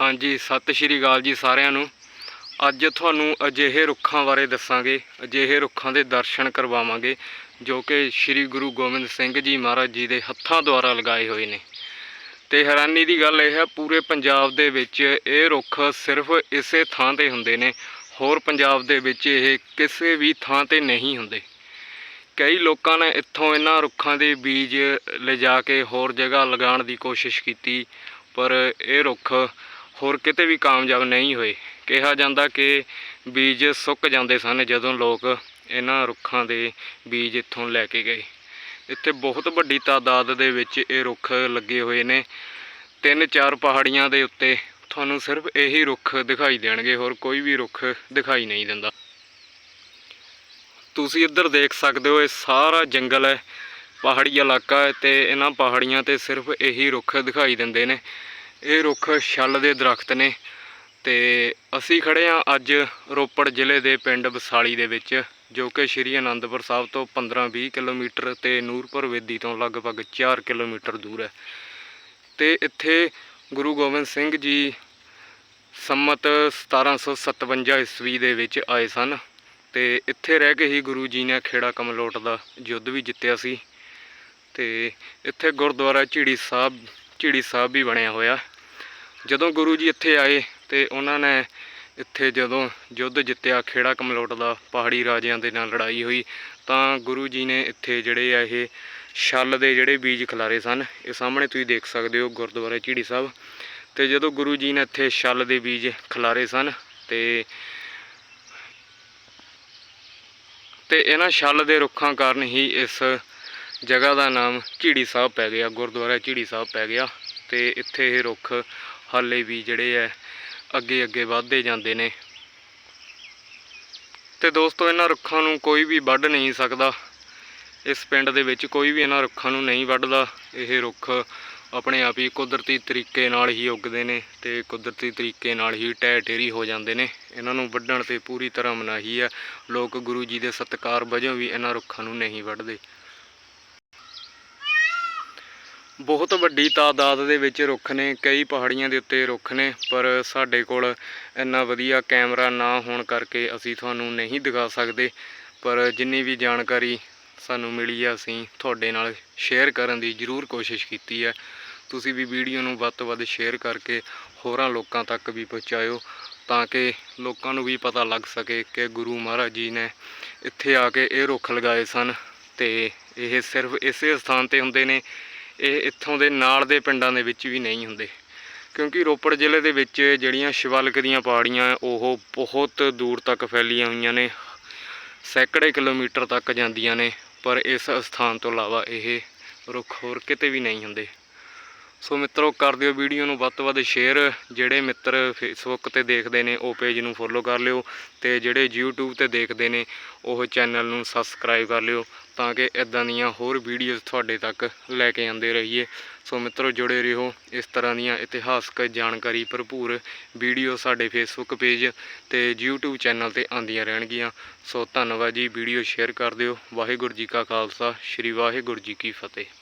ਹਾਂਜੀ, ਸਤਿ ਸ਼੍ਰੀ ਅਕਾਲ ਜੀ ਸਾਰਿਆਂ ਨੂੰ। ਅੱਜ ਤੁਹਾਨੂੰ ਅਜਿਹੇ ਰੁੱਖਾਂ ਬਾਰੇ ਦੱਸਾਂਗੇ, ਅਜਿਹੇ ਰੁੱਖਾਂ ਦੇ ਦਰਸ਼ਨ ਕਰਵਾਵਾਂਗੇ, ਜੋ ਕਿ ਸ੍ਰੀ ਗੁਰੂ ਗੋਬਿੰਦ ਸਿੰਘ ਜੀ ਮਹਾਰਾਜ ਜੀ ਦੇ ਹੱਥਾਂ ਦੁਆਰਾ ਲਗਾਏ ਹੋਏ ਨੇ। ਤੇ ਹੈਰਾਨੀ ਦੀ ਗੱਲ ਇਹ ਹੈ, ਪੂਰੇ ਪੰਜਾਬ ਦੇ ਵਿੱਚ ਇਹ ਰੁੱਖ ਸਿਰਫ ਇਸੇ ਥਾਂ ਤੇ ਹੁੰਦੇ ਨੇ, ਹੋਰ ਪੰਜਾਬ ਦੇ ਵਿੱਚ ਇਹ ਕਿਸੇ ਵੀ ਥਾਂ ਤੇ ਨਹੀਂ ਹੁੰਦੇ। ਕਈ ਲੋਕਾਂ ਨੇ ਇੱਥੋਂ ਇਹਨਾਂ ਰੁੱਖਾਂ ਦੇ ਬੀਜ ਲਿਜਾ ਕੇ ਹੋਰ ਜਗ੍ਹਾ ਲਗਾਉਣ ਦੀ ਕੋਸ਼ਿਸ਼ ਕੀਤੀ, ਪਰ ਇਹ ਰੁੱਖ ਹੋਰ ਕਿਤੇ ਵੀ ਕਾਮਯਾਬ ਨਹੀਂ ਹੋਏ। ਕਿਹਾ ਜਾਂਦਾ ਕਿ ਬੀਜ ਸੁੱਕ ਜਾਂਦੇ ਸਨ ਜਦੋਂ ਲੋਕ ਇਹਨਾਂ ਰੁੱਖਾਂ ਦੇ ਬੀਜ ਇੱਥੋਂ ਲੈ ਕੇ ਗਏ। ਇੱਥੇ ਬਹੁਤ ਵੱਡੀ ਤਾਦਾਦ ਦੇ ਵਿੱਚ ਇਹ ਰੁੱਖ ਲੱਗੇ ਹੋਏ ਨੇ। ਤਿੰਨ ਚਾਰ ਪਹਾੜੀਆਂ ਦੇ ਉੱਤੇ ਤੁਹਾਨੂੰ ਸਿਰਫ ਇਹੀ ਰੁੱਖ ਦਿਖਾਈ ਦੇਣਗੇ, ਹੋਰ ਕੋਈ ਵੀ ਰੁੱਖ ਦਿਖਾਈ ਨਹੀਂ ਦਿੰਦਾ। ਤੁਸੀਂ ਇੱਧਰ ਦੇਖ ਸਕਦੇ ਹੋ, ਇਹ ਸਾਰਾ ਜੰਗਲ ਹੈ, ਪਹਾੜੀ ਇਲਾਕਾ ਹੈ ਤੇ ਇਹਨਾਂ ਪਹਾੜੀਆਂ ਤੇ ਸਿਰਫ ਇਹੀ ਰੁੱਖ ਦਿਖਾਈ ਦਿੰਦੇ ਨੇ। ਇਹ ਰੁੱਖ ਛੱਲ ਦੇ ਦਰਖਤ ਨੇ ਤੇ ਅਸੀਂ ਖੜੇ ਹਾਂ ਅੱਜ ਰੋਪੜ ਜ਼ਿਲ੍ਹੇ ਦੇ ਪਿੰਡ ਬਸਾਲੀ ਦੇ ਵਿੱਚ, ਜੋ ਕਿ ਸ਼੍ਰੀ ਅਨੰਦਪੁਰ ਸਾਹਿਬ ਤੋਂ 15-20 ਕਿਲੋਮੀਟਰ ਤੇ ਨੂਰਪੁਰ ਵੇਦੀ ਤੋਂ ਲਗਭਗ 4 ਕਿਲੋਮੀਟਰ ਦੂਰ ਹੈ। ਤੇ ਇੱਥੇ ਗੁਰੂ ਗੋਬਿੰਦ ਸਿੰਘ ਜੀ ਸੰਮਤ 1757 ਈਸਵੀ ਦੇ ਵਿੱਚ ਆਏ ਸਨ ਤੇ ਇੱਥੇ ਰਹਿ ਕੇ ਹੀ ਗੁਰੂ ਜੀ ਨੇ ਖੇੜਾ ਕਮਲੋਟ ਦਾ ਯੁੱਧ ਵੀ ਜਿੱਤਿਆ ਸੀ ਤੇ ਇੱਥੇ ਗੁਰਦੁਆਰਾ ਝਿੜੀ ਸਾਹਿਬ ਝਿੜੀ ਸਾਹਿਬ ਵੀ ਬਣਿਆ ਹੋਇਆ। ਜਦੋਂ ਗੁਰੂ ਜੀ ਇੱਥੇ ਆਏ ਤੇ ਉਹਨਾਂ ਨੇ ਇੱਥੇ ਜਦੋਂ ਯੁੱਧ ਜਿੱਤਿਆ, ਖੇੜਾ ਕਮਲੋਟ ਦਾ ਪਹਾੜੀ ਰਾਜਿਆਂ ਦੇ ਨਾਲ ਲੜਾਈ ਹੋਈ, ਤਾਂ ਗੁਰੂ ਜੀ ਨੇ ਇੱਥੇ ਜਿਹੜੇ ਆ ਇਹ ਛੱਲ ਦੇ ਜਿਹੜੇ ਬੀਜ ਖਿਲਾਰੇ ਸਨ, ਇਹ ਸਾਹਮਣੇ ਤੁਸੀਂ ਦੇਖ ਸਕਦੇ ਹੋ ਗੁਰਦੁਆਰਾ ਝਿੜੀ ਸਾਹਿਬ। ਤੇ ਜਦੋਂ ਗੁਰੂ ਜੀ ਨੇ ਇੱਥੇ ਛੱਲ ਦੇ ਬੀਜ ਖਿਲਾਰੇ ਸਨ ਤੇ ਤੇ ਇਹਨਾਂ ਛੱਲ ਦੇ ਰੁੱਖਾਂ ਕਾਰਨ ਹੀ ਇਸ ਜਗ੍ਹਾ ਦਾ ਨਾਮ ਝਿੜੀ ਸਾਹਿਬ ਪੈ ਗਿਆ, ਗੁਰਦੁਆਰਾ ਝਿੜੀ ਸਾਹਿਬ ਪੈ ਗਿਆ ਤੇ ਇੱਥੇ ਇਹ ਰੁੱਖ ਹਾਲੇ ਵੀ ਜਿਹੜੇ ਐ, ਅੱਗੇ ਅੱਗੇ ਵਧਦੇ ਜਾਂਦੇ ਨੇ। ਤੇ ਦੋਸਤੋ, ਇਹਨਾਂ ਰੁੱਖਾਂ ਨੂੰ ਕੋਈ ਵੀ ਵੱਢ ਨਹੀਂ ਸਕਦਾ। ਇਸ ਪਿੰਡ ਦੇ ਵਿੱਚ ਕੋਈ ਵੀ ਇਹਨਾਂ ਰੁੱਖਾਂ ਨੂੰ ਨਹੀਂ ਵੱਢਦਾ। ਇਹ ਰੁੱਖ ਆਪਣੇ ਆਪ ਹੀ ਕੁਦਰਤੀ ਤਰੀਕੇ ਨਾਲ ਹੀ ਉੱਗਦੇ ਨੇ ਤੇ ਕੁਦਰਤੀ ਤਰੀਕੇ ਨਾਲ ਹੀ ਢਹਿ ਢੇਰੀ ਹੋ ਜਾਂਦੇ ਨੇ। ਇਹਨਾਂ ਨੂੰ ਵੱਢਣ ਤੇ ਪੂਰੀ ਤਰ੍ਹਾਂ ਮਨਾਹੀ ਹੈ ਲੋਕ ਗੁਰੂ ਜੀ ਦੇ ਸਤਿਕਾਰ ਵਜੋਂ ਵੀ ਇਹਨਾਂ ਰੁੱਖਾਂ ਨੂੰ ਨਹੀਂ ਵੱਢਦੇ। ਬਹੁਤ ਵੱਡੀ ਤਾਦਾਦ ਦੇ ਵਿੱਚ ਰੁੱਖ ਨੇ, ਕਈ ਪਹਾੜੀਆਂ ਦੇ ਉੱਤੇ ਰੁੱਖ ਨੇ, ਪਰ ਸਾਡੇ ਕੋਲ ਇੰਨਾ ਵਧੀਆ ਕੈਮਰਾ ਨਾ ਹੋਣ ਕਰਕੇ ਅਸੀਂ ਤੁਹਾਨੂੰ ਨਹੀਂ ਦਿਖਾ ਸਕਦੇ। ਪਰ ਜਿੰਨੀ ਵੀ ਜਾਣਕਾਰੀ ਸਾਨੂੰ ਮਿਲੀ ਆ, ਅਸੀਂ ਤੁਹਾਡੇ ਨਾਲ ਸ਼ੇਅਰ ਕਰਨ ਦੀ ਜ਼ਰੂਰ ਕੋਸ਼ਿਸ਼ ਕੀਤੀ ਹੈ ਤੁਸੀਂ ਵੀ ਵੀਡੀਓ ਨੂੰ ਵੱਧ ਤੋਂ ਵੱਧ ਸ਼ੇਅਰ ਕਰਕੇ ਹੋਰਾਂ ਲੋਕਾਂ ਤੱਕ ਵੀ ਪਹੁੰਚਾਇਓ, ਤਾਂ ਕਿ ਲੋਕਾਂ ਨੂੰ ਵੀ ਪਤਾ ਲੱਗ ਸਕੇ ਕਿ ਗੁਰੂ ਮਹਾਰਾਜ ਜੀ ਨੇ ਇੱਥੇ ਆ ਕੇ ਇਹ ਰੁੱਖ ਲਗਾਏ ਸਨ। ਤੇ ਇਹ ਸਿਰਫ ਇਸੇ ਸਥਾਨ ਤੇ ਹੁੰਦੇ ਨੇ ਇਹ ਇੱਥੋਂ ਦੇ ਨਾਲ ਦੇ ਪਿੰਡਾਂ ਦੇ ਵਿੱਚ ਵੀ ਨਹੀਂ ਹੁੰਦੇ। ਕਿਉਂਕਿ ਰੋਪੜ ਜ਼ਿਲ੍ਹੇ ਦੇ ਵਿੱਚ ਜਿਹੜੀਆਂ ਸ਼ਿਵਾਲਿਕ ਦੀਆਂ ਪਹਾੜੀਆਂ, ਉਹ ਬਹੁਤ ਦੂਰ ਤੱਕ ਫੈਲੀਆਂ ਹੋਈਆਂ ਨੇ। ਸੈਂਕੜੇ ਕਿਲੋਮੀਟਰ ਤੱਕ ਜਾਂਦੀਆਂ ਨੇ, ਪਰ ਇਸ ਸਥਾਨ ਤੋਂ ਇਲਾਵਾ ਇਹ ਰੁੱਖ ਹੋਰ ਕਿਤੇ ਵੀ ਨਹੀਂ ਹੁੰਦੇ। ਸੋ ਮਿੱਤਰੋ, ਕਰ ਦਿਓ ਵੀਡੀਓ ਨੂੰ ਵੱਧ ਤੋਂ ਵੱਧ ਸ਼ੇਅਰ ਜਿਹੜੇ ਮਿੱਤਰ ਫੇਸਬੁੱਕ ਤੇ ਦੇਖਦੇ ਨੇ, ਉਹ ਪੇਜ ਨੂੰ ਫੋਲੋ ਕਰ ਲਿਓ ਤੇ ਜਿਹੜੇ YouTube ਤੇ ਦੇਖਦੇ ਨੇ, ਉਹ ਚੈਨਲ ਨੂੰ ਸਬਸਕ੍ਰਾਈਬ ਕਰ ਲਿਓ ਤਾਂ ਕਿ ਇਦਾਂ ਦੀਆਂ ਹੋਰ ਵੀਡੀਓਜ਼ ਤੁਹਾਡੇ ਤੱਕ ਲੈ ਕੇ ਆਉਂਦੇ ਰਹੀਏ। ਸੋ ਮਿੱਤਰੋ, ਜੁੜੇ ਰਹੋ। ਇਸ ਤਰ੍ਹਾਂ ਦੀਆਂ ਇਤਿਹਾਸਕ ਜਾਣਕਾਰੀ ਭਰਪੂਰ ਵੀਡੀਓ ਸਾਡੇ ਫੇਸਬੁੱਕ ਪੇਜ ਤੇ YouTube ਚੈਨਲ ਤੇ ਆਉਂਦੀਆਂ ਰਹਿਣਗੀਆਂ। ਸੋ ਧੰਨਵਾਦ ਜੀ ਵੀਡੀਓ ਸ਼ੇਅਰ ਕਰ ਦਿਓ। ਵਾਹਿਗੁਰੂ ਜੀ ਕਾ ਖਾਲਸਾ, ਸ੍ਰੀ ਵਾਹਿਗੁਰੂ ਜੀ ਕੀ ਫਤਿਹ।